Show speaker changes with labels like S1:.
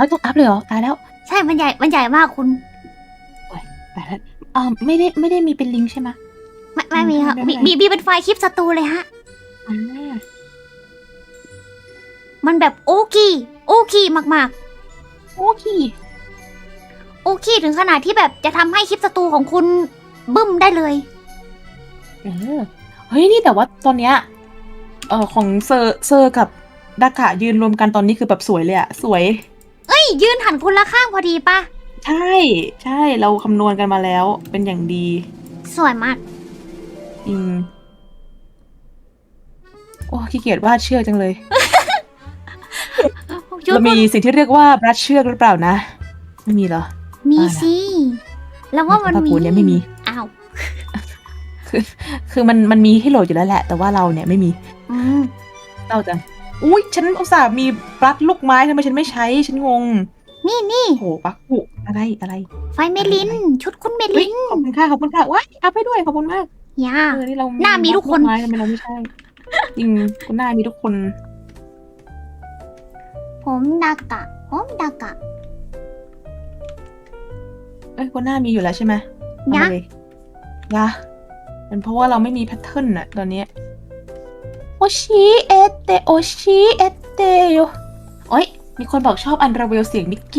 S1: ฮ้ยต้องอัพเลยเหรอตายแล้ว
S2: ใช่มันใหญ่มันใหญ่มากคุณ
S1: ตายแล้วอ่าไม่ได้ไม่ได้มีเป็นลิงก์ใช่ไหม
S2: ไม่ไม่มีครับ
S1: ได้
S2: มี
S1: ได้
S2: มีมีเป็นไฟล์คลิปสตูเลยฮะ
S1: อ่า
S2: มันแบบโอคีโอคีมาก
S1: โอเค
S2: ๆ โอคีถึงขนาดที่แบบจะทำให้คลิปสตูของคุณบึ้มได้เลย
S1: เออเฮ้ยนี่แต่ว่าตอนเนี้ยเออของเซอร์เซอร์กับดากะยืนรวมกันตอนนี้คือแบบสวยเลยอะสวย
S2: เฮ้ ยยืนหันคนละข้างพอดีปะ
S1: ใช่ ใช่เราคำนวณกันมาแล้ว เป็นอย่างดี
S2: สวยมาก
S1: อืม โอ้ขี้เกียจวาดเชือกจังเลย
S2: ชุด
S1: เรามีสิ่งที่เรียกว่าบรัชเชือกหรือเปล่านะ ไม่มีเหรอ
S2: มี
S1: ว่านะ
S2: สิแล้วว่ามัน
S1: ใน
S2: มี
S1: ตระกูลเนี่ยไม่มี
S2: อ้าว
S1: คือมันมันมีให้โหลดอยู่แล้วแหละ แต่ว่าเราเนี่ยไม่มี
S2: อืม
S1: เศร้าจัง อุ้ยฉันอุตส่าห์มีปลั๊กลูกไม้ทำไมฉันไม่ใช้ฉันงง
S2: นี่นี่
S1: โอ้โหปลั๊กปุอะไรอะไร
S2: ไฟเมลิน ชุดคุณเม
S1: เฮ้ย
S2: ลิน
S1: ขอบคุณค่ะขอบคุณค่ะว้ายอัพให้ด้วยขอบคุณมาก
S2: ย่า
S1: เออนี่เรา
S2: หน้ามีทุกคน
S1: ปลั๊ลูไม้ทำไมเราไม่ใช่จริงคุณหน้ามีทุกคน
S2: ผมดากะผมดากะ
S1: เอ้ยคุณหน้ามีอยู่แล้วใช่ไหมเอา
S2: ยะ
S1: มาเลยยะเป็นเพราะว่าเราไม่มีแพทเทิร์นอะตอนเนี้ย โอชิเอเตโอชิเอเตโยโอ้ยมีคนบอกชอบอันราเวลเสียงมิกกี้